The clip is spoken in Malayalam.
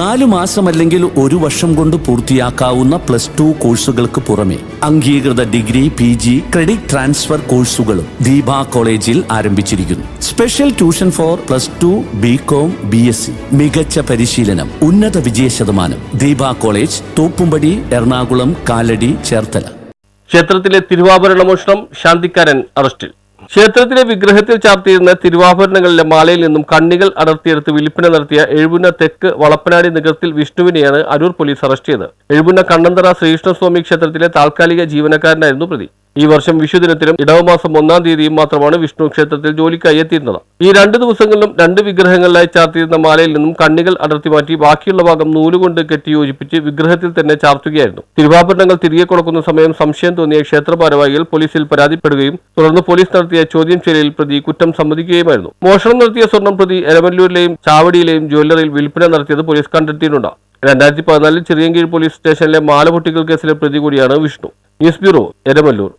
നാലു മാസമല്ലെങ്കിൽ ഒരു വർഷം കൊണ്ട് പൂർത്തിയാക്കാവുന്ന പ്ലസ് ടു കോഴ്സുകൾക്ക് പുറമെ അംഗീകൃത degree P G credit transfer കോഴ്സുകളും ദീപ കോളേജിൽ ആരംഭിച്ചിരിക്കുന്നു. Special tuition for plus two B com B S C. മികച്ച പരിശീലനം ഉന്നത വിജയ ശതമാനം. ദീപ കോളേജ് തോപ്പുംപടി എറണാകുളം കാലടി ചേർത്തല. ക്ഷേത്രത്തിലെ തിരുവാഭരണ മോഷണം ശാന്തിക്കാരൻ അറസ്റ്റിൽ. ക്ഷേത്രത്തിലെ വിഗ്രഹത്തിൽ ചാർത്തിയിരുന്ന തിരുവാഭരണങ്ങളിലെ മാലയിൽ നിന്നും കണ്ണികൾ അടർത്തിയെടുത്ത് വിൽപ്പന നടത്തിയ എഴുപുന്ന തെക്ക് വളപ്പനാടി നഗരത്തിൽ വിഷ്ണുവിനെയാണ് അരൂർ പോലീസ് അറസ്റ്റ് ചെയ്തത്. എഴുപുന്ന കണ്ണന്തറ ശ്രീകൃഷ്ണസ്വാമി ക്ഷേത്രത്തിലെ താൽക്കാലിക ജീവനക്കാരനായിരുന്നു പ്രതി. ഈ വർഷം വിഷുദിനത്തിലും ഇടവമാസം ഒന്നാം തീയതിയും മാത്രമാണ് വിഷ്ണു ക്ഷേത്രത്തിൽ ജോലിക്കായി എത്തിയിരുന്നത്. ഈ രണ്ട് ദിവസങ്ങളിലും രണ്ട് വിഗ്രഹങ്ങളിലായി ചാർത്തിയിരുന്ന മാലയിൽ നിന്നും കണ്ണികൾ അടർത്തി മാറ്റി ബാക്കിയുള്ള ഭാഗം നൂലുകൊണ്ട് കെട്ടി യോജിപ്പിച്ച് വിഗ്രഹത്തിൽ തന്നെ ചാർത്തുകയായിരുന്നു. തിരുവാഭരണങ്ങൾ തിരികെ കൊടുക്കുന്ന സമയം സംശയം തോന്നിയ ക്ഷേത്ര ഭാരവാഹികൾ പോലീസിൽ പരാതിപ്പെടുകയും തുടർന്ന് പോലീസ് നടത്തിയ ചോദ്യം ചെയ്യലിൽ പ്രതി കുറ്റം സമ്മതിക്കുകയുമായിരുന്നു. മോഷണം നടത്തിയ സ്വർണം പ്രതി എരമല്ലൂരിലെയും ചാവടിയിലെയും ജ്വല്ലറിയിൽ വിൽപ്പന നടത്തിയത് പോലീസ് കണ്ടെത്തിയിട്ടുണ്ട്. രണ്ടായിരത്തി പതിനാലിൽ ചെറിയങ്കീഴ് പോലീസ് സ്റ്റേഷനിലെ മാല പൊട്ടിക്കൽ കേസിലെ പ്രതി കൂടിയാണ് വിഷ്ണു. News bureau Eramallur.